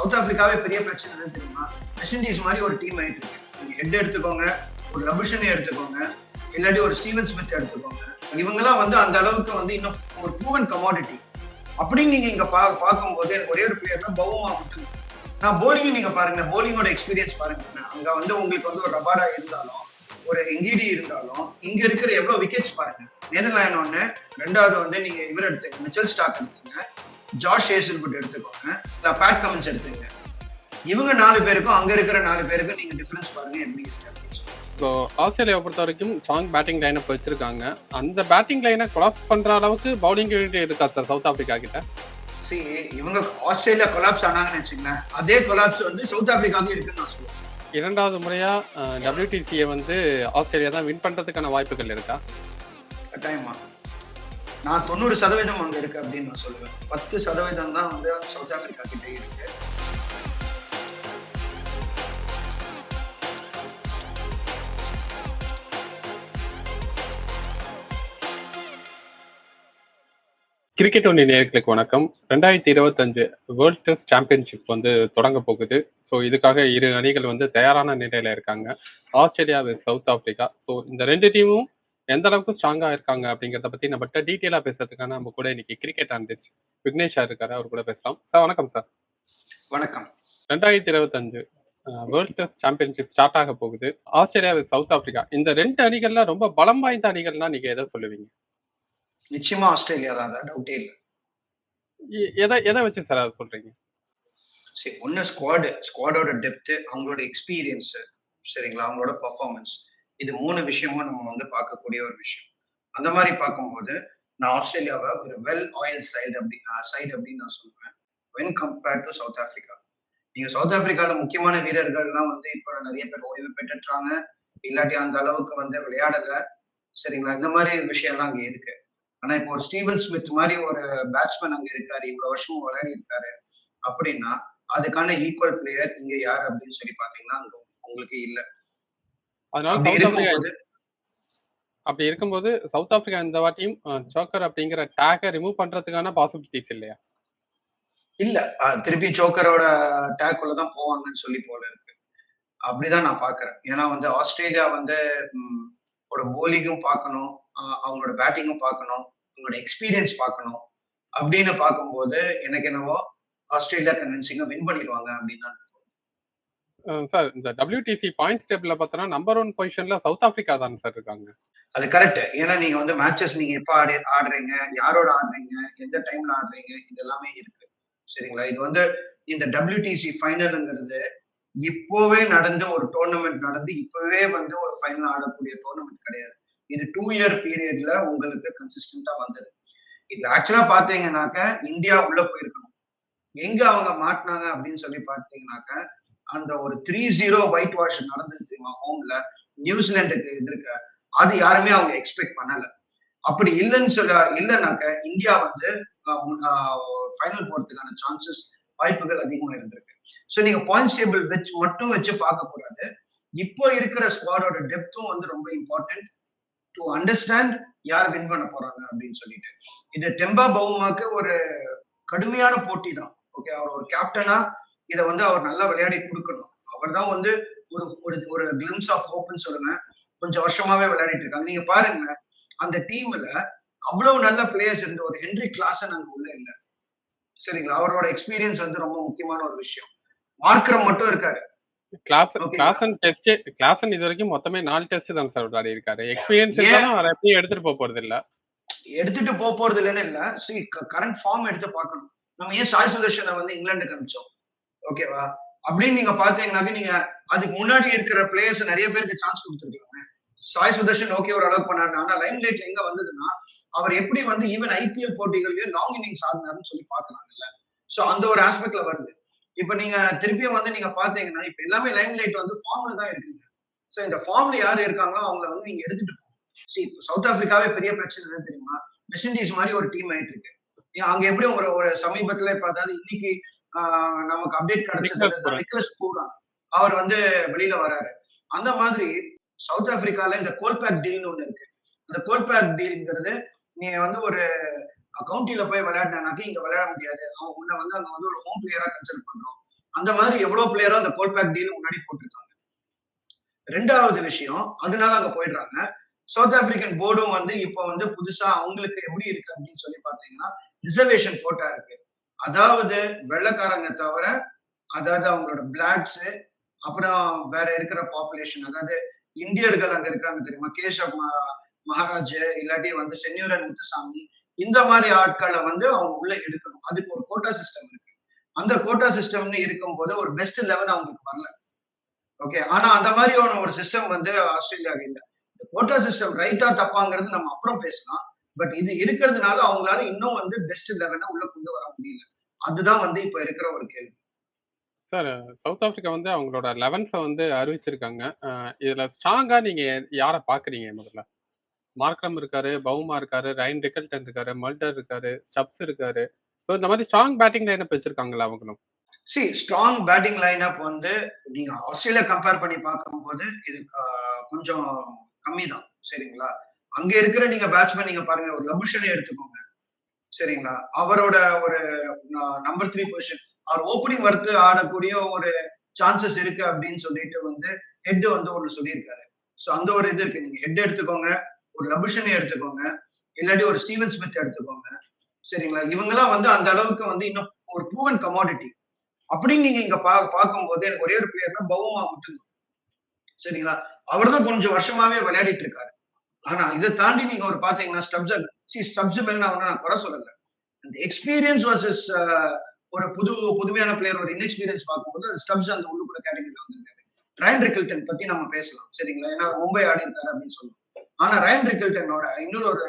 South ஆப்பிரிக்காவே பெரிய பிரச்சனை என்ன தெரியுமா? வெஸ்ட் இண்டீஸ் மாதிரி ஒரு டீம் ஆயிட்டு இருக்கு. நீங்க ஹெட் எடுத்துக்கோங்க ஒரு லபுஷனை எடுத்துக்கோங்க இல்லாட்டி ஒரு ஸ்டீவன் ஸ்மித் எடுத்துக்கோங்க. இவங்கெல்லாம் வந்து அந்த அளவுக்கு வந்து இன்னும் ஒரு ப்ரூவன் கமாடிட்டி அப்படின்னு நீங்க இங்க பா பார்க்கும்போது ஒரே ஒரு பிளேயர் தான் பவுமா மட்டும் நான் போலிங் நீங்க பாருங்க போலிங்கோட எக்ஸ்பீரியன்ஸ் பாருங்க. அங்க வந்து உங்களுக்கு வந்து ஒரு ரபாடா இருந்தாலும் ஒரு எங்கிடி இருந்தாலும் இங்க இருக்கிற எவ்வளவு விக்கெட்ஸ் பாருங்க. நெதர்லாண்ட் ஒண்ணு ரெண்டாவது வந்து நீங்க இவர் எடுத்துங்க மிச்சல் ஸ்டாக் எடுத்துங்க ஜாஷ் ஏசல்குட் எடுத்துக்கோங்க. இல்ல பேட் கமின்ஸ் எடுத்துங்க இவங்க நாலு பேருக்கும் அங்க இருக்கிற நாலு பேருக்கும் நீங்க டிஃபரன்ஸ் பாருங்க எப்படி இருக்கு. இப்போ ஆஸ்திரேலியாவை பொறுத்த வரைக்கும் ஸ்ட்ராங் பேட்டிங் லைனப் வச்சிருக்காங்க அந்த பேட்டிங் லைனை கொலாப்ஸ் பண்ற அளவுக்கு பவுலிங் இருக்கா சார் சவுத் ஆப்பிரிக்கா கிட்ட? See, இவங்க ஆஸ்திரேலியா கொலாப்ஸ் ஆனாங்கன்னு வச்சுங்களேன் அதே கொலாப்ஸ் வந்து சவுத் ஆப்பிரிக்காவுக்கு இருக்குன்னு நான் சொல்லுவேன் இரண்டாவது முறையா டபிள்யூடிசியை வந்து ஆஸ்திரேலியா தான் வின் பண்றதுக்கான வாய்ப்புகள் இருக்கா? கட்டாயமா. நான் தொண்ணூறு சதவீதம் அங்க இருக்கு அப்படின்னு நான் சொல்லுவேன். பத்து சதவீதம் தான் வந்து சவுத் ஆப்பிரிக்கா கிட்ட இருக்கு. கிரிக்கெட் ஒன்றிய நேர்களுக்கு வணக்கம். ரெண்டாயிரத்தி இருபத்தஞ்சு வேர்ல்ட் டெஸ்ட் சாம்பியன்ஷிப் வந்து தொடங்க போகுது. ஸோ இதுக்காக இரு அணிகள் வந்து தயாரான நிலையில இருக்காங்க. Australia with South Africa so இந்த ரெண்டு டீமும் எந்த அளவுக்கு ஸ்ட்ராங்கா இருக்காங்க அப்படிங்கிறத பத்தி நம்மகிட்ட டீட்டெயிலா பேசுறதுக்கான நம்ம கூட இன்னைக்கு கிரிக்கெட் அனலிஸ்ட் விக்னேஷ் சார் இருக்காரு. அவர் கூட பேசலாம். சார் வணக்கம் சார். வணக்கம். ரெண்டாயிரத்தி இருபத்தஞ்சு வேர்ல்ட் டெஸ்ட் சாம்பியன்ஷிப் ஸ்டார்ட் ஆக போகுது. Australia with South Africa. இந்த ரெண்டு அணிகள்ல ரொம்ப பலம் வாய்ந்த அணிகள்னா நீங்க எதை சொல்லுவீங்க? நிச்சயமா ஆஸ்திரேலியா தான் டவுட்டே இல்லை. எதை எதை வச்சு சார் அதை சொல்றீங்க? சரி ஒன்னு ஸ்குவாடு ஸ்குவாடோட டெப்த் அவங்களோட எக்ஸ்பீரியன்ஸ் சரிங்களா? அவங்களோட பர்ஃபார்மன்ஸ் இது மூணு விஷயமும் நம்ம வந்து பார்க்கக்கூடிய ஒரு விஷயம். அந்த மாதிரி பார்க்கும்போது நான் ஆஸ்திரேலியாவை ஒரு வெல் ஆயில் சைடு அப்படி சைடு அப்படின்னு நான் சொல்லுவேன். When compared to South Africa நீங்க சவுத் ஆப்பிரிக்கால முக்கியமான வீரர்கள்லாம் வந்து இப்போ நிறைய பேர் ஓய்வு பெற்றுட்டாங்க. இல்லாட்டி அந்த அளவுக்கு வந்து விளையாடல. சரிங்களா? இந்த மாதிரி விஷயம்லாம் அங்க இருக்கு. ஆனா இப்போ ஒரு ஸ்டீவன் ஸ்மித் மாதிரி ஒரு பேட்ஸ்மேன் அங்க இருக்காரு. இவ்வளவு வருஷமும் விளையாடி இருக்காரு அப்படின்னா அதுக்கான ஈக்குவல் பிளேயர் இங்க யார் அப்படின்னு சொல்லி பாத்தீங்கன்னா அங்க உங்களுக்கு இல்லை. அதனால சவுத் ஆப்பிரிக்கா அப்படி இருக்கும்போது சவுத் ஆப்பிரிக்கா இந்த வாட்டியும் ஜோக்கர் அப்படிங்கிற டேகை ரிமூவ் பண்றதுக்கான பாசிபிலிட்டிஸ் இல்லையா? இல்ல. திருப்பி ஜோக்கரோட டேக்குள்ள தான் போவாங்கன்னு சொல்லி போல இருக்கு. அப்படிதான் நான் பாக்குறேன். ஏன்னா வந்து ஆஸ்திரேலியா வந்து ஒரு போலிங்கும் பார்க்கணும். அவங்களோட பேட்டிங்கும் பார்க்கணும். அவங்களோட எக்ஸ்பீரியன்ஸ் பார்க்கணும். அப்படின்னு பார்க்கும்போது எனக்கு என்னவோ ஆஸ்திரேலியா கன்வின்சிங்கா வின் பண்ணிடுவாங்க அப்படின்னு தான் சார் இந்த டபிள்யூடிசி பாயிண்ட்ஸ் டேபிள்ல பார்த்தோன்னா நம்பர் ஒன் பொசிஷன்ல சவுத் ஆப்பிரிக்கா தான் சார் இருக்காங்க. அது கரெக்ட் ஏன்னா நீங்க வந்து மேட்சஸ் நீங்க எப்ப ஆடி ஆடுறீங்க? யாரோட ஆடுறீங்க? எந்த டைம்ல ஆடுறீங்க? இது எல்லாமே இருக்கு. சரிங்களா? இது வந்து இந்த டபிள்யூடிசி ஃபைனலுங்கிறது இப்போவே நடந்து ஒரு டோர்னமெண்ட் நடந்து இப்பவே வந்து ஒரு ஃபைனல் ஆடக்கூடிய டோர்னமெண்ட் கிடையாது. இது டூ இயர் பீரியட்ல உங்களுக்கு கன்சிஸ்டண்டா வந்தது. இது ஆக்சுவலா பாத்தீங்கன்னாக்க இந்தியா உள்ள போயிருக்கணும். எங்க அவங்க மாட்டினாங்க அப்படின்னு சொல்லி பார்த்தீங்கன்னாக்க அந்த ஒரு த்ரீ ஜீரோ ஒயிட் வாஷ் நடந்தது தெரியுமா? ஹோம்ல நியூசிலாண்டுக்கு எதிர்க்க. அது யாருமே அவங்க எக்ஸ்பெக்ட் பண்ணல. அப்படி இல்லைன்னு சொல்ல இல்லைனாக்க இந்தியா வந்து ஃபைனல் போறதுக்கான சான்சஸ் வாய்ப்புகள் அதிகமா இருந்திருக்கு. ஸோ நீங்க பாயிண்ட்ஸ் டேபிள் வச்சு மட்டும் வச்சு பார்க்க கூடாது. இப்போ இருக்கிற ஸ்குவாடோட டெப்த்தும் வந்து ரொம்ப இம்பார்ட்டன்ட் டு அண்டர்ஸ்டாண்ட் யார் வின் பண்ண போறாங்க அப்படின்னு சொல்லிட்டு. இது டெம்பா பவுமாக்கு ஒரு கடுமையான போட்டி தான் ஓகே அவர் ஒரு கேப்டனா இதை வந்து அவர் நல்லா விளையாடி கொடுக்கணும். அவர் தான் வந்து ஒரு ஒரு ஒரு கிளிம்ஸ் ஆஃப் ஹோப்னு சொல்லுங்க. கொஞ்சம் வருஷமாவே விளையாடிட்டு இருக்காங்க. நீங்க பாருங்க அந்த டீம்ல அவ்வளவு நல்ல பிளேயர்ஸ் இருந்த ஒரு ஹென்ரி கிளாசன் அங்க உள்ள இல்ல. சரிங்களா? அவரோட எக்ஸ்பீரியன்ஸ் வந்து ரொம்ப முக்கியமான ஒரு விஷயம். மார்க்கரம் மட்டும் இருக்காரு. கிளாசன் டெஸ்ட் கிளாசன் இது வரைக்கும் மொத்தமே நாலு டெஸ்ட் தான் சார் விளையாடி இருக்காரு. எக்ஸ்பீரியன்ஸ் அவர் எப்பயும் எடுத்துட்டு போக போறது இல்ல. எடுத்துட்டு போக போறது இல்லைன்னு இல்ல. கரண்ட் ஃபார்ம் எடுத்து பார்க்கணும். நம்ம ஏன் சாய் சுதர்ஷனை வந்து இங்கிலாந்துக்கு அனுப்பிச்சோம்? ஓகேவா அப்படின்னு நீங்க பாத்தீங்கன்னாக்க நீங்க அதுக்கு முன்னாடி இருக்கிற பிளேயர்ஸ் நிறைய பேருக்கு சான்ஸ் கொடுத்துருக்காங்க சாய் சுதர்ஷன் ஓகே ஒரு அளவுக்கு பண்ணாரு ஆனா லைன் லைட்ல எங்க வந்ததுன்னா அவர் எப்படி வந்து ஈவன் ஐபிஎல் போட்டிகள்லயும் லாங் இன்னிங்ஸ் ஆடினாருன்னு சொல்லி பாக்கலாம்ல சோ அந்த ஒரு ஆஸ்பெக்ட்ல வருது. இப்ப நீங்க திருப்பியும் வந்து நீங்க பாத்தீங்கன்னா இப்ப எல்லாமே லைன் லைட் வந்து ஃபார்ம்ல தான் இருக்குங்க. சோ இந்த ஃபார்ம்ல யாரு இருக்காங்களோ அவங்கள வந்து நீங்க எடுத்துட்டு சி சவுத் ஆப்பிரிக்காவே பெரிய பிரச்சனை என்ன தெரியுமா? வெஸ்ட் இண்டீஸ் மாதிரி ஒரு டீம் ஆயிட்டு இருக்கு. அங்க எப்படி ஒரு ஒரு சமீபத்துல இப்ப அதாவது இன்னைக்கு நமக்கு அப்டேட் கிடைச்சது பூரன். நிக்கலஸ் பூரான் அவர் வந்து வெளியில வராரு. அந்த மாதிரி சவுத் ஆப்பிரிக்கால இந்த கோல்பேக் டீல்னு ஒண்ணு இருக்கு. அந்த கோல்பேக் டீல்ங்கிறது நீங்க வந்து ஒரு கவுண்டில போய் விளையாடினாக்க இங்க விளையாட முடியாது. அவங்க உன்னை வந்து அங்க வந்து ஒரு ஹோம் பிளேயரா கன்சிடர் பண்றோம். அந்த மாதிரி எவ்வளவு பிளேயரும் அந்த கோல்பேக் டீல் முன்னாடி போட்டிருக்காங்க. ரெண்டாவது விஷயம் அதனால அங்க போயிடுறாங்க. சவுத் ஆப்பிரிக்கன் போர்டும் வந்து இப்போ வந்து புதுசா அவங்களுக்கு எப்படி இருக்கு அப்படின்னு சொல்லி பாத்தீங்கன்னா ரிசர்வேஷன் கோட்டா இருக்கு. அதாவது வெள்ளக்காரங்க தவிர அதாவது அவங்களோட பிளாக்ஸ் அப்புறம் வேற இருக்கிற பாப்புலேஷன் அதாவது இந்தியர்கள் அங்க இருக்காங்க தெரியுமா? கேசவ் மகாராஜ் இல்லாட்டி வந்து சென்யூரன் முத்துசாமி இந்த மாதிரி ஆட்களை வந்து அவங்க உள்ள எடுக்கணும். அதுக்கு ஒரு கோட்டா சிஸ்டம் இருக்கு. அந்த கோட்டா சிஸ்டம்னு இருக்கும்போது ஒரு பெஸ்ட் லெவல் அவங்களுக்கு வரல. ஓகே ஆனா அந்த மாதிரியான ஒரு சிஸ்டம் வந்து ஆஸ்திரேலியாவுக்கு இல்லை. இந்த கோட்டா சிஸ்டம் ரைட்டா தப்பாங்கிறது நம்ம அப்புறம் பேசலாம். பட் இது இருக்கிறதுனால அவங்களால இன்னும் வந்து பெஸ்ட் லெவலை உள்ள கொண்டு வர முடியல. அதுதான் வந்து இப்ப இருக்கிற ஒரு கேள்வி. சார் சவுத் ஆப்பிரிக்கா வந்து அவங்களோட லெவன்ஸை வந்து அறிவிச்சிருக்காங்க. இதுல ஸ்ட்ராங்கா நீங்க யாரை பாக்குறீங்க முதல்ல? மார்க்ரம் இருக்காரு பவுமா இருக்காரு ரைன் ரிக்கல்டன் இருக்காரு மல்டர் இருக்காரு ஸ்டப்ஸ் இருக்காரு. ஸோ இந்த மாதிரி ஸ்ட்ராங் பேட்டிங் லைனப் வச்சிருக்காங்களா அவங்களும்? சி ஸ்ட்ராங் பேட்டிங் லைனப் வந்து நீங்க ஆஸ்திரேலியா கம்பேர் பண்ணி பார்க்கும்போது இது கொஞ்சம் கம்மி தான் சரிங்களா? அங்க இருக்கிற நீங்க பேட்ஸ்மேன் நீங்க பாருங்க ஒரு லபுஷனை எடுத்துக்கோங்க. சரிங்களா? அவரோட ஒரு நம்பர் த்ரீ பொசிஷன் அவர் ஓப்பனிங் வர்த்து ஆடக்கூடிய ஒரு சான்சஸ் இருக்கு அப்படின்னு சொல்லிட்டு வந்து ஹெட் வந்து ஒண்ணு சொல்லியிருக்காரு. ஸோ அந்த ஒரு இது இருக்கு. நீங்க ஹெட் எடுத்துக்கோங்க ஒரு லபுஷனை எடுத்துக்கோங்க இல்லாட்டி ஒரு ஸ்டீவன் ஸ்மித் எடுத்துக்கோங்க. சரிங்களா? இவங்கெல்லாம் வந்து அந்த அளவுக்கு வந்து இன்னும் ஒரு ப்ரூவன் கமாடிட்டி அப்படின்னு நீங்க இங்க பா பார்க்கும்போது எனக்கு ஒரே ஒரு பிளேயர்னா பவுமா மட்டும்தான் சரிங்களா? அவர் தான் கொஞ்சம் வருஷமாவே விளையாடிட்டு இருக்காரு. ஆனா இதை தாண்டி நீங்க ஒரு பாத்தீங்கன்னா ஸ்டப்ஸ் சி ஸ்டப்ஸ் மேல நான் நான் குறை சொல்லல. அந்த எக்ஸ்பீரியன்ஸ் வர்சஸ் ஒரு புது புதுமையான பிளேயர் ஒரு இன்எக்ஸ்பீரியன்ஸ் பார்க்கும்போது அந்த ஸ்டப்ஸ் அந்த உள்ளுக்குள்ள கேட்டகரியில் வந்திருக்காரு. ரயன் ரிக்கில்டன் பத்தி நம்ம பேசலாம் சரிங்களா? ஏன்னா மும்பை ஆடி இருக்காரு அப்படின்னு சொல்லுவோம். ஆனா ரயன் ரிக்கில்டனோட இன்னொரு ஒரு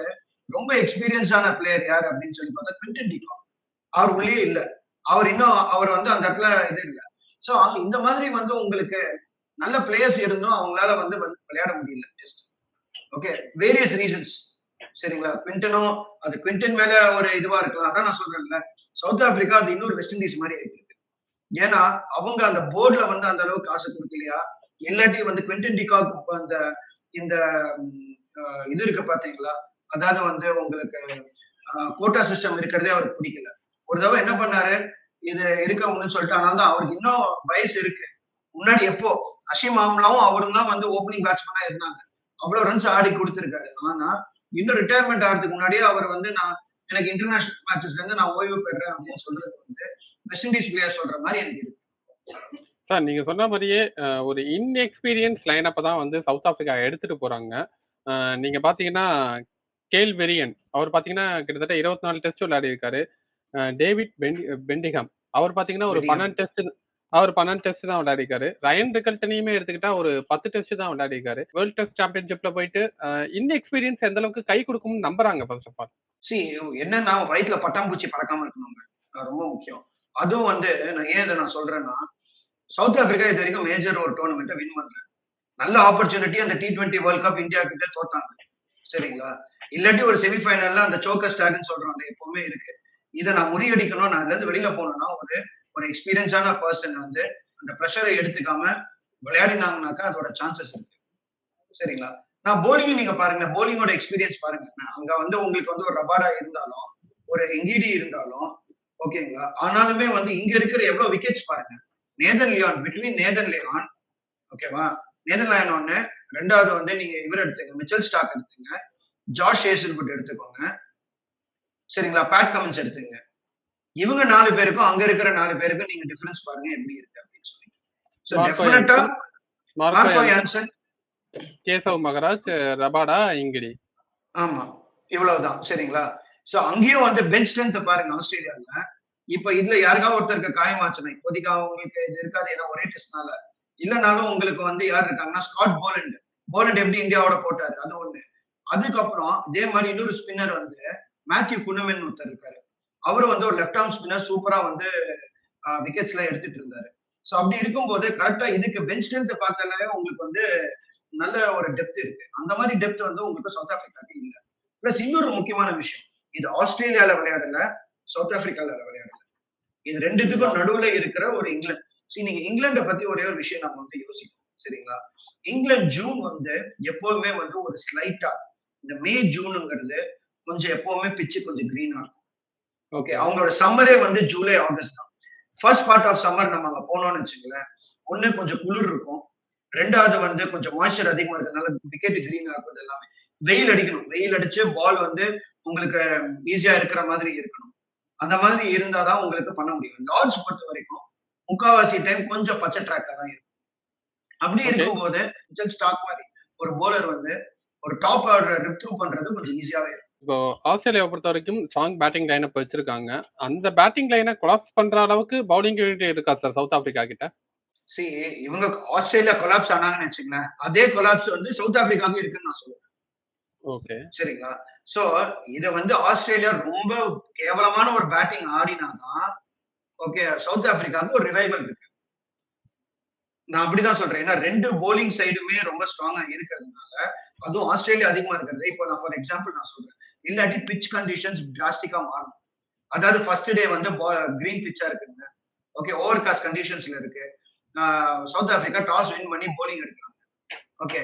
ரொம்ப எக்ஸ்பீரியன்ஸான பிளேயர் யார் அப்படின்னு சொல்லி பார்த்தா குவிண்டன் டிகா அவர் உள்ளே இல்ல. அவர் இன்னும் அவர் வந்து அந்த இடத்துல இது இல்லை. சோ இந்த மாதிரி வந்து உங்களுக்கு நல்ல பிளேயர்ஸ் இருந்தும் அவங்களால வந்து வந்து விளையாட முடியல ஜஸ்ட் ஓகே வேரியஸ் ரீசன்ஸ் சரிங்களா? குவிண்டனோ அது குவிண்டன் மேல ஒரு இதுவா இருக்கலாம். அதான் நான் சொல்றேன்ல. சவுத் ஆப்பிரிக்கா அது இன்னொரு வெஸ்ட் இண்டீஸ் மாதிரி ஆயிட்டு இருக்கு. ஏன்னா அவங்க அந்த போர்டுல வந்து அந்த அளவுக்கு காசு கொடுக்கலையா? இல்லாட்டி வந்து குவிண்டன் டிகாக் அந்த இந்த இது இருக்கு பாத்தீங்களா அதாவது வந்து உங்களுக்கு கோட்டா சிஸ்டம் இருக்கிறதே அவருக்கு பிடிக்கல. ஒரு தடவை என்ன பண்ணாரு? இது இருக்கவங்கன்னு சொல்லிட்டு ஆனால் தான் அவருக்கு இன்னும் வயசு இருக்கு. முன்னாடி எப்போ? அஷிம் ஆம்லாவும் அவரும் தான் வந்து ஓப்பனிங் பேட்ஸ்மேனா இருந்தாங்க. அவ்வளவு ரன்ஸ் ஆடி கொடுத்திருக்காரு. ஆனா இன்னும் ரிட்டையர்மெண்ட் ஆகிறதுக்கு முன்னாடியே அவர் வந்து நான் எனக்கு இன்டர்நேஷனல் மேட்சஸ்ல இருந்து நான் ஓய்வு பெறேன் அப்படின்னு சொல்றது வந்து வெஸ்ட் இண்டீஸ் பிளேயர் சொல்ற மாதிரி எனக்கு இருக்கு. சார் நீங்க சொன்ன மாதிரியே ஒரு இன்எக்ஸ்பீரியன்ஸ் லைனப்பை தான் வந்து சவுத் ஆப்பிரிக்கா எடுத்துட்டு போறாங்க. நீங்க பாத்தீங்கன்னா கேல் வெரியன் அவர் பாத்தீங்கன்னா கிட்டத்தட்ட இருபத்தி நாலு டெஸ்ட் விளையாடி இருக்காரு டேவிட் பெண்டி பெண்டிகம் அவர் பாத்தீங்கன்னா ஒரு. பன்னெண்டு டெஸ்ட் அவர் பன்னெண்டு டெஸ்ட் தான் விளையாடிருக்காரு. ரயன் ரிகல்டனையுமே எடுத்துக்கிட்டா ஒரு பத்து டெஸ்ட் தான் விளையாடிருக்காரு. வேர்ல்ட் டெஸ்ட் சாம்பியன்ஷிப்ல போயிட்டு இன்எக்ஸ்பீரியன்ஸ் எந்த அளவுக்கு கை கொடுக்கும்னு நம்புறாங்க ஃபர்ஸ்ட் ஆஃப் ஆல் சி என்னன்னா வயிற்றுல பட்டாம்பூச்சி பறக்காம இருக்கணுங்க. ரொம்ப முக்கியம். அதுவும் வந்து நான் ஏன் இதை நான் சொல்றேன்னா சவுத் ஆப்பிரிக்கா இது வரைக்கும் மேஜர் ஒரு டோர்னமெண்ட்டை வின் பண்ணல. நல்ல ஆப்பர்ச்சுனிட்டி அந்த T twenty world cup India கிட்ட தோத்தாங்க. சரிங்களா? இல்லாட்டி ஒரு செமிஃபைனல்ல அந்த சோக்கர் ஸ்டாக்னு சொல்றாங்க எப்பவுமே இருக்கு. இதை நான் முறியடிக்கணும் நான் இதுல இருந்து வெளியில போனேன்னா ஒரு ஒரு எக்ஸ்பீரியன்ஸான பர்சன் வந்து அந்த ப்ரெஷரை எடுத்துக்காம விளையாடினாங்கனாக்கா அதோட சான்சஸ் இருக்கு. சரிங்களா? நான் போலிங் நீங்க பாருங்க போலிங்கோட எக்ஸ்பீரியன்ஸ் பாருங்க. அங்க வந்து உங்களுக்கு வந்து ஒரு ரபாடா இருந்தாலும் ஒரு எங்கிடி இருந்தாலும் ஓகேங்களா? ஆனாலுமே வந்து இங்க இருக்கிற எவ்வளவு விக்கெட்ஸ் பாருங்க. Nathan Lyon between Nathan Lyon ஓகேவா? நேதன் லியான் ஒண்ணு ரெண்டாவது வந்து நீங்க இவர் எடுத்துங்க மிச்சல் ஸ்டாக் எடுத்துங்க ஜார்ஜ் ஹேசல்வுட் எடுத்துக்கோங்க. சரிங்களா? பேட் கமன்ஸ் எடுத்துங்க இவங்க நாலு பேருக்கும் அங்க இருக்கிற நாலு பேருக்கும் நீங்க டிஃபரன்ஸ் பாருங்க எப்படி இருக்கு அப்படின்னு சொல்லி so Marco definitely Marco Marco Jansen, Jansen Keshav Maharaj Rabada Ngidi. ஆமா இவ்வளவுதான் சரிங்களா? சோ அங்கேயும் வந்து பெஞ்ச் ஸ்ட்ரென்த் பாருங்க ஆஸ்திரேலியால. இப்ப இதுல யாருக்காவது ஒருத்தருக்கு காயமாச்சுனா இப்போதைக்கு அவங்களுக்கு இது இருக்காது ஏன்னா ஒரே டெஸ்ட்னால இல்லனாலும் உங்களுக்கு வந்து யார் இருக்காங்கன்னா ஸ்காட் போலண்ட் போலண்ட் எப்படி இந்தியாவோட போட்டாரு? அது ஒண்ணு. அதுக்கப்புறம் இதே மாதிரி இன்னொரு ஸ்பின்னர் வந்து மேத்யூ குனமென் ஒருத்தர் இருக்காரு. அவரு வந்து ஒரு லெஃப்ட் ஆர்ம் ஸ்பின்னர் சூப்பரா வந்து விக்கெட்ஸ் எல்லாம் எடுத்துட்டு இருந்தாரு. சோ அப்படி இருக்கும்போது கரெக்டா இதுக்கு பெஞ்ச் ஸ்ட்ரென்த் பார்த்தாலே உங்களுக்கு வந்து நல்ல ஒரு டெப்த் இருக்கு. அந்த மாதிரி டெப்த் வந்து உங்களுக்கு சவுத் ஆப்பிரிக்காக்கு இல்ல. பிளஸ் இன்னொரு முக்கியமான விஷயம். இது ஆஸ்திரேலியால விளையாடல சவுத் ஆப்பிரிக்கால விளையாடல. இது ரெண்டுத்துக்கும் நடுவுல இருக்கிற ஒரு இங்கிலாந்து சரி நீங்க இங்கிலாண்டை பத்தி ஒரே ஒரு விஷயம் நம்ம வந்து யோசிக்கணும் சரிங்களா? இங்கிலாந்து ஜூன் வந்து எப்பவுமே வந்து ஒரு ஸ்லைட்டா இந்த மே ஜூனுங்கிறது கொஞ்சம் எப்பவுமே பிச்சு கொஞ்சம் கிரீனா இருக்கும். ஓகே அவங்களோட சம்மரே வந்து ஜூலை ஆகஸ்ட் தான். ஃபர்ஸ்ட் பார்ட் ஆஃப் சம்மர் நம்ம அங்க போனோம்னு வச்சுங்களேன் ஒண்ணு கொஞ்சம் குளிர் இருக்கும். ரெண்டாவது வந்து கொஞ்சம் மாய்ச்சர் அதிகமா இருக்கிறதுனால விக்கெட் கிரீனா இருக்கும் எல்லாமே. வெயில் அடிக்கணும். வெயில் அடிச்சு பால் வந்து உங்களுக்கு ஈஸியா இருக்கிற மாதிரி இருக்கணும். அந்த மாதிரி இருந்தாதான் உங்களுக்கு பண்ண முடியும். லார்ட்ஸ் பொறுத்த வரைக்கும் முக்காவாசி டைம் கொஞ்சம் பச்சை ட்ராக்கா தான் இருக்கும். அப்படி. இருக்கும்போது ஸ்டாக் மாதிரி. ஒரு bowler வந்து ஒரு டாப் ஆர்டர் ரிப் த்ரூ பண்றது கொஞ்சம் ஈஸியாவே இருக்கும். இப்போ ஆஸ்திரேலியாவை பொறுத்த வரைக்கும் ஸ்ட்ராங் பேட்டிங் லைனப் வச்சிருக்காங்க. அந்த பேட்டிங் லைனை கொலாப்ஸ் பண்ற அளவுக்கு பவுலிங் யூனிட் இருக்கா சார் சவுத் ஆப்பிரிக்கா கிட்ட? சி இவங்க ஆஸ்திரேலியா கொலாப்ஸ் ஆனாங்கன்னு வச்சுங்களேன் அதே கொலாப்ஸ் வந்து சவுத் ஆப்பிரிக்காவுக்கு இருக்குன்னு நான் சொல்லுவேன் ஓகே சரிங்களா? சோ இத வந்து ஆஸ்திரேலியா ரொம்ப கேவலமான ஒரு பேட்டிங் ஆடினாதான் ஓகே சவுத் ஆப்பிரிக்காவுக்கு ஒரு ரிவைவல் இருக்கு. நான் அப்படிதான் சொல்றேன். ஏன்னா ரெண்டு போலிங் சைடுமே ரொம்ப ஸ்ட்ராங்கா இருக்கிறதுனால அதுவும் ஆஸ்திரேலியா அதிகமா இருக்கிறது. இப்போ நான் ஃபார் எக்ஸாம்பிள் நான் சொல்றேன். இல்லாட்டி பிச் கண்டிஷன்ஸ் டிராஸ்டிக்கா மாறும் அதாவது ஃபர்ஸ்ட் டே வந்து கிரீன் பிச்சா இருக்குங்க. ஓகே ஓவர் காஸ்ட் கண்டிஷன்ஸ்ல இருக்கு. சவுத் ஆப்பிரிக்கா டாஸ் வின் பண்ணி போலிங் எடுக்கிறாங்க. ஓகே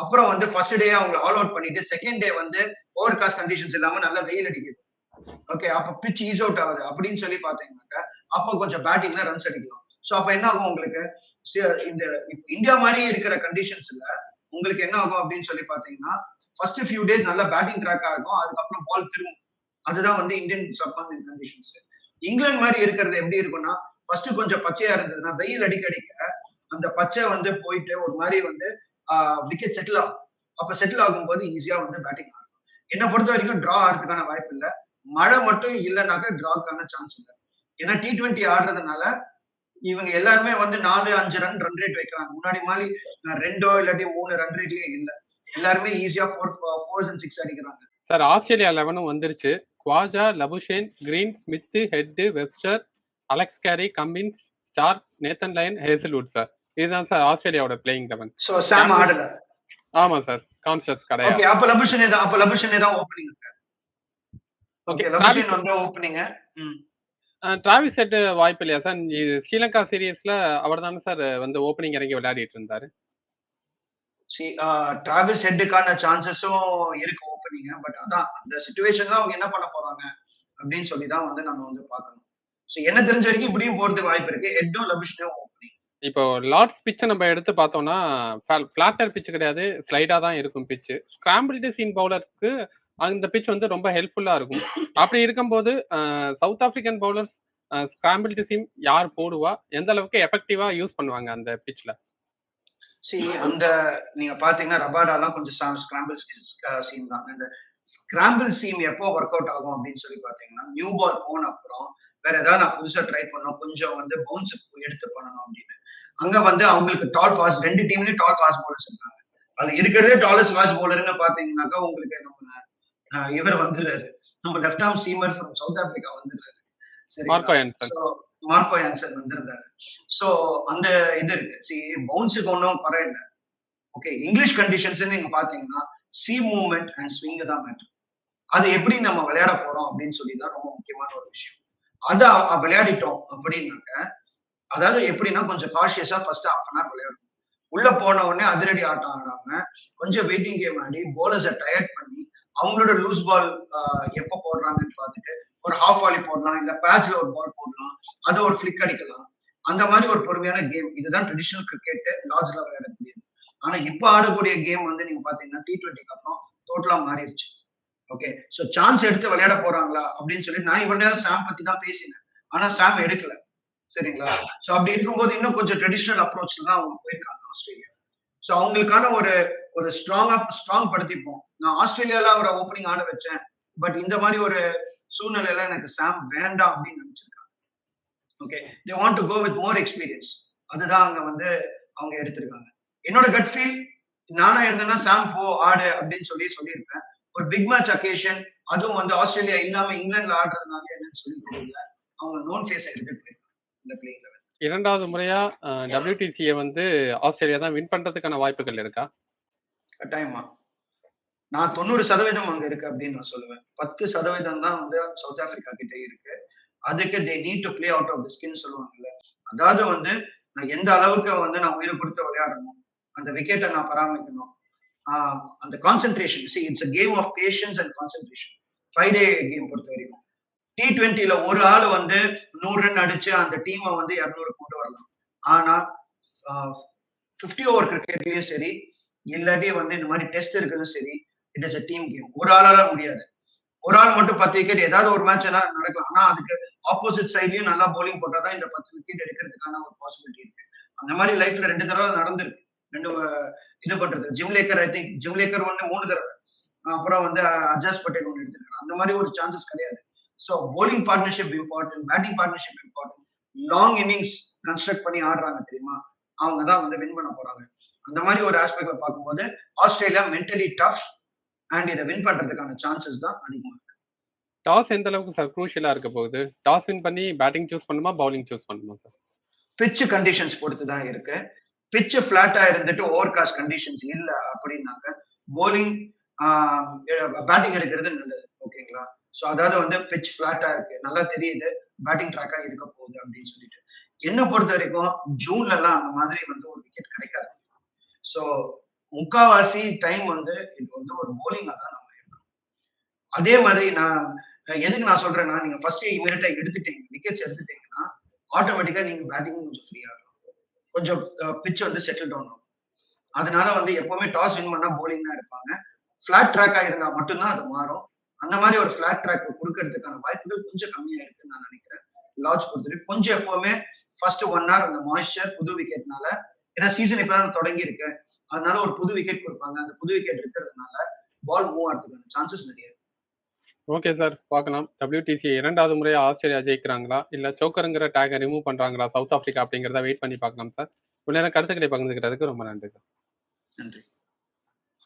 அப்புறம் வந்து ஃபர்ஸ்ட் டே அவங்க ஆல் அவுட் பண்ணிட்டு செகண்ட் டே வந்து ஓவர் காஸ்ட் கண்டிஷன்ஸ் இல்லாம நல்லா வெயில் அடிக்குது. ஓகே அப்ப பிச் ஈஸ் அவுட் ஆகுது அப்படின்னு சொல்லி பாத்தீங்கன்னாக்க அப்போ கொஞ்சம் பேட்டிங்ல ரன்ஸ் அடிக்கலாம். சோ அப்ப என்ன ஆகும் உங்களுக்கு? இந்த இந்தியா மாதிரி இருக்கிற கண்டிஷன்ஸ்ல உங்களுக்கு என்ன ஆகும் அப்படின்னு சொல்லி பாத்தீங்கன்னா ஃபர்ஸ்ட் ஃபியூ டேஸ் நல்லா பேட்டிங் ட்ராக்கா இருக்கும். அதுக்கப்புறம் பால் திரும்பும். அதுதான் வந்து இந்தியன் சப்கான்டினென்ட் கண்டிஷன்ஸ் இங்கிலாந்து மாதிரி இருக்கிறது எப்படி இருக்கும்னா ஃபர்ஸ்ட் கொஞ்சம் பச்சையா இருந்ததுன்னா வெயில் அடிக்க அடிக்க அந்த பச்சை வந்து போயிட்டு ஒரு மாதிரி வந்து விக்கெட் செட்டில் ஆகும். அப்ப செட்டில் ஆகும்போது ஈஸியா வந்து பேட்டிங் ஆகும் என்னை பொறுத்த வரைக்கும் டிரா ஆகிறதுக்கான வாய்ப்பு இல்லை. மழை மட்டும் இல்லைனாக்க டிராக்கான சான்ஸ் இல்லை. ஏன்னா டி டுவெண்ட்டி ஆடுறதுனால இவங்க எல்லாருமே வந்து நாலு அஞ்சு ரன் ரன் ரேட் வைக்கிறாங்க. முன்னாடி மாதிரி ரெண்டோ இல்லாட்டி மூணு ரன் ரேட்லயே இல்ல. எல்லாருமே ஈஸியா ஃபோர் ஃபோர்ஸ் அண்ட் சிக்ஸ் அடிக்கிறாங்க. சார் ஆஸ்திரேலியா லெவனும் வந்துருச்சு. Khawaja Labuschagne Green Smith Head Webster Alex Carey Cummins Starc Nathan Lyon Hazlewood sir. இதுதான் சார் ஆஸ்திரேலியாவோட பிளேயிங் லெவன் சோ சாம் ஆடல. ஆமா சார் கான்சியஸ் கிடையாது. ஓகே அப்ப லபுஷனே தான் அப்ப லபுஷனே தான் இருக்கு? ஓகே லபுஷன் வந்து ஓப்பனிங் டிராவிஸ் செட் வாய்ப்பு இல்லையா சார்? ஸ்ரீலங்கா சீரீஸ்ல அவர் தானே சார் வந்து ஓப்பனிங் இறங்கி விளையாடிட்டு இருந்தாரு? சி டிராவல்ஸ் ஹெட்டுக்கான சான்சஸும் இருக்கு ஓப்பனிங் பட் அதான் அந்த சுச்சுவேஷன்ல அவங்க என்ன பண்ண போறாங்க அப்படின்னு சொல்லி தான் வந்து நம்ம வந்து பார்க்கணும். ஸோ என்ன தெரிஞ்ச வரைக்கும் இப்படியும் போறதுக்கு வாய்ப்பு இருக்கு. ஹெட்டும் லபுஷனும் ஓப்பனிங் இப்போ லார்ட்ஸ் பிச்சை நம்ம எடுத்து பார்த்தோம்னா ஃபிளாட்டர் பிச்சு கிடையாது ஸ்லைடா தான் இருக்கும் பிச்சு ஸ்கிராம்பிள்டு சீன் பவுலருக்கு அந்த பிச் வந்து ரொம்ப ஹெல்ப்ஃபுல்லா இருக்கும். அப்படி இருக்கும்போது South African bowlers scrambled seam யார் போடுவா எந்த அளவுக்கு எஃபெக்டிவா யூஸ் பண்ணுவாங்க அந்த பிச்சில் சி அந்த நீங்க பாத்தீங்கன்னா ரபாடாலாம் கொஞ்சம் ஸ்கிராம்பிள் சீம் தான். இந்த ஸ்கிராம்பிள் சீம் எப்போ ஒர்க் அவுட் ஆகும் அப்படின்னு சொல்லி பாத்தீங்கன்னா நியூ பால் போன அப்புறம் வேற ஏதாவது நான் புதுசா ட்ரை பண்ணோம் கொஞ்சம் வந்து பவுன்ஸ் எடுத்து பண்ணணும் அப்படின்னு. அங்க வந்து அவங்களுக்கு டால் ஃபாஸ்ட் ரெண்டு டீம்லயும் டால் ஃபாஸ்ட் போலர்ஸ் இருக்காங்க. அது இருக்கிறதே டாலஸ்ட் ஃபாஸ்ட் போலர்னு பாத்தீங்கன்னாக்கா உங்களுக்கு நம்ம இவர் வந்துடுறாரு. நம்ம left arm seamer from South Africa வந்துடுறாரு. ஸோ மார்க்கோ யான்சன் வந்திருந்தாரு. ஸோ அந்த இது இருக்கு. சி பவுன்ஸுக்கு ஒன்றும் குறை ஓகே இங்கிலீஷ் கண்டிஷன்ஸ் நீங்க பாத்தீங்கன்னா சி மூவ்மெண்ட் அண்ட் ஸ்விங் தான் மேட்டர் அது எப்படி நம்ம விளையாட போறோம் அப்படின்னு சொல்லி தான் ரொம்ப முக்கியமான ஒரு விஷயம். அதை விளையாடிட்டோம் அப்படின்னாக்க அதாவது எப்படின்னா கொஞ்சம் காஷியஸா ஃபர்ஸ்ட் ஹாஃப் அன் ஹவர் விளையாடணும் உள்ள போன உடனே அதிரடி ஆட்டம் ஆடாம கொஞ்சம் வெயிட்டிங் கேம் ஆடி போலர்ஸை டயர்ட் பண்ணி அவங்களோட லூஸ் பால் எப்போ போடுறாங்கன்னு பார்த்துட்டு ஒரு ஹாஃப் வாலி போடலாம் இல்ல பேட்ச்ல ஒரு பால் போடலாம் அதை ஒரு ஃபிளிக் அடிக்கலாம். அந்த மாதிரி ஒரு பொறுமையான கேம் இதுதான் ட்ரெடிஷனல் கிரிக்கெட் லார்ஜ்ல விளையாடக்கூடியது ஆனா இப்ப ஆடக்கூடிய கேம் வந்து நீங்க பாத்தீங்கன்னா டி ட்வெண்ட்டிக்கு அப்புறம் டோட்டலா மாறிடுச்சு. ஓகே சோ சான்ஸ் எடுத்து விளையாட போறாங்களா? அப்படின்னு சொல்லி நான் இவ்வளவு நேரம் சாம் பத்தி தான் பேசினேன். ஆனா சாம் எடுக்கல. சரிங்களா? சோ அப்படி இருக்கும்போது இன்னும் கொஞ்சம் ட்ரெடிஷனல் அப்ரோச்ல தான் அவங்க போயிருக்காங்க ஆஸ்திரேலியா. சோ அவங்களுக்கான ஒரு ஒரு ஸ்ட்ராங்கா ஸ்ட்ராங் படுத்திப்போம் நான் ஆஸ்திரேலியால அவரை ஓப்பனிங் ஆட வச்சேன். பட் இந்த மாதிரி ஒரு சூழ்நிலையில எனக்கு சாம் வேண்டாம் அப்படின்னு நினைச்சிருக்காங்க. Okay they want to go with more experience அதுதான் அங்க வந்து அவங்க எடுத்திருக்காங்க. என்னோட கட் ஃபீல் நானா இருந்தேன்னா சாம் போ ஆடு அப்படின்னு சொல்லி சொல்லியிருப்பேன். ஒரு பிக் மேட்ச் அக்கேஷன் அதுவும் வந்து ஆஸ்திரேலியா இல்லாம இங்கிலாந்துல ஆடுறதுனால என்னன்னு சொல்லி தெரியல. அவங்க நோன் ஃபேஸ் எடுத்துட்டு போயிருக்காங்க இந்த பிளேயிங் லெவல் இரண்டாவது முறையா டபிள்யூடிசியை வந்து ஆஸ்திரேலியா தான் வின் பண்றதுக்கான வாய்ப்புகள் இருக்கா? கட்டாயமா. நான் தொண்ணூறு சதவீதம் அங்க இருக்கு அப்படின்னு நான் சொல்லுவேன். பத்து சதவீதம் தான் வந்து சவுத் ஆப்பிரிக்கா கிட்ட இருக்கு. அதுக்கு they need to play out of the skin சொல்லுவாங்கல்ல. அதாவது வந்து நான் எந்த அளவுக்கு வந்து நான் உயிரை கொடுத்து விளையாடணும் அந்த விக்கெட்டை நான் பராமரிக்கணும். ஆஹ் அந்த concentration see it's game of patience and concentration five day game பொறுத்த வரைக்கும் டி டுவெண்ட்டில ஒரு ஆள் வந்து நூறு ரன் அடிச்சு அந்த டீமை வந்து இரநூறு கொண்டு வரலாம். ஆனா ஃபிஃப்டி ஓவர் கிரிக்கெட்லயும் சரி இல்லாட்டி வந்து இந்த மாதிரி டெஸ்ட் இருக்கிறதும் சரி it is a team game ஒரு ஆளால முடியாது. ஒரு ஆள் மட்டும் பத்து விக்கெட் ஏதாவது ஒரு மேட்ச் நடக்கலாம். ஆனா அதுக்கு ஆப்போசிட் சைட்லயும் நல்லா போலிங் போட்டாதான் இந்த பத்து விக்கெட் எடுக்கிறதுக்கான ஒரு பாசிபிலிட்டி இருக்கு. அந்த மாதிரி லைஃப்ல ரெண்டு தடவை நடந்திருக்கு. ரெண்டு இது பண்றது. ஜிம்லேக்கர் ஐ திங்க் ஜிம்லேக்கர் ஒண்ணு மூணு தடவை. அப்புறம் வந்து அஜாஸ் பட்டேல் ஒன்று எடுத்திருக்காங்க அந்த மாதிரி ஒரு சான்சஸ் கிடையாது. So bowling partnership important batting partnership important long innings construct பண்ணி ஆடுறாங்க தெரியுமா? அவங்க தான் வந்து வின் பண்ண போறாங்க. அந்த மாதிரி ஒரு ஆஸ்பெக்ட்ல பார்க்கும்போது ஆஸ்திரேலியா மென்டலி டஃப் அண்ட் இதை வின் பண்றதுக்கான சான்சஸ் தான் அதிகமா இருக்கு. டாஸ் எந்த அளவுக்கு சார் குரூஷியலா இருக்க போகுது? டாஸ் வின் பண்ணி பேட்டிங் சூஸ் பண்ணுமா பவுலிங் சூஸ் பண்ணுமா சார் பிட்ச் கண்டிஷன்ஸ் பொறுத்து தான் இருக்கு. பிட்ச் பிளாட்டா இருந்துட்டு ஓவர் காஸ்ட் கண்டிஷன்ஸ் இல்ல அப்படின்னாக்க போலிங் பேட்டிங் எடுக்கிறது நல்லது ஓகேங்களா சோ அதாவது வந்து பிட்ச் பிளாட்டா இருக்கு. நல்லா தெரியுது பேட்டிங் ட்ராக்கா இருக்க போகுது அப்படின்னு சொல்லிட்டு. என்ன பொறுத்த வரைக்கும் ஜூன்ல எல்லாம் அந்த மாதிரி வந்து ஒரு விக்கெட் கிடைக்காது. சோ முக்காவாசி டைம் வந்து இது வந்து ஒரு போலிங்கா தான் நம்ம எடுக்கணும். அதே மாதிரி நான் எதுக்கு நான் சொல்றேன்னா நீங்க ஃபர்ஸ்ட் இமீடியட்டா எடுத்துட்டீங்க விக்கெட்ஸ் எடுத்துட்டீங்கன்னா ஆட்டோமேட்டிக்கா நீங்க பேட்டிங் கொஞ்சம் ஃப்ரீயா இருக்கும். கொஞ்சம் பிட்ச் வந்து செட்டில் டவுன் ஆகும். அதனால வந்து எப்பவுமே டாஸ் வின் பண்ணா போலிங் தான் இருப்பாங்க ஃபிளாட் ட்ராக்கா இருந்தா மட்டும்தான் அது மாறும். அந்த மாதிரி ஒரு ஃபிளாட் ட்ராக் கொடுக்கறதுக்கான வாய்ப்புகள் கொஞ்சம் கம்மியா இருக்குன்னு நான் நினைக்கிறேன். லாட்ஜ் பொறுத்தவரைக்கும் கொஞ்சம் எப்பவுமே ஃபர்ஸ்ட் ஒன் ஹவர் அந்த மாய்ஸ்டர் புது விக்கெட்னால ஏன்னா சீசன் இப்பதான் தொடங்கி இருக்கேன் அதனால ஒரு புது விக்கெட் கொடுப்பாங்க. அந்த புது விக்கெட் இருக்கிறதுனால பால் மூவ் ஆகிறதுக்கான சான்சஸ் நிறைய ஓகே சார் பார்க்கலாம். WTC இரண்டாவது முறை ஆஸ்திரேலியா ஜெயிக்கிறாங்களா? இல்ல சோக்கருங்கிற டேகை ரிமூவ் பண்றாங்களா சவுத் ஆப்பிரிக்கா அப்படிங்கிறத வெயிட் பண்ணி பார்க்கலாம் சார் நேரம் கருத்துக்களை பகிர்ந்துக்கிறதுக்கு ரொம்ப நன்றி சார் நன்றி.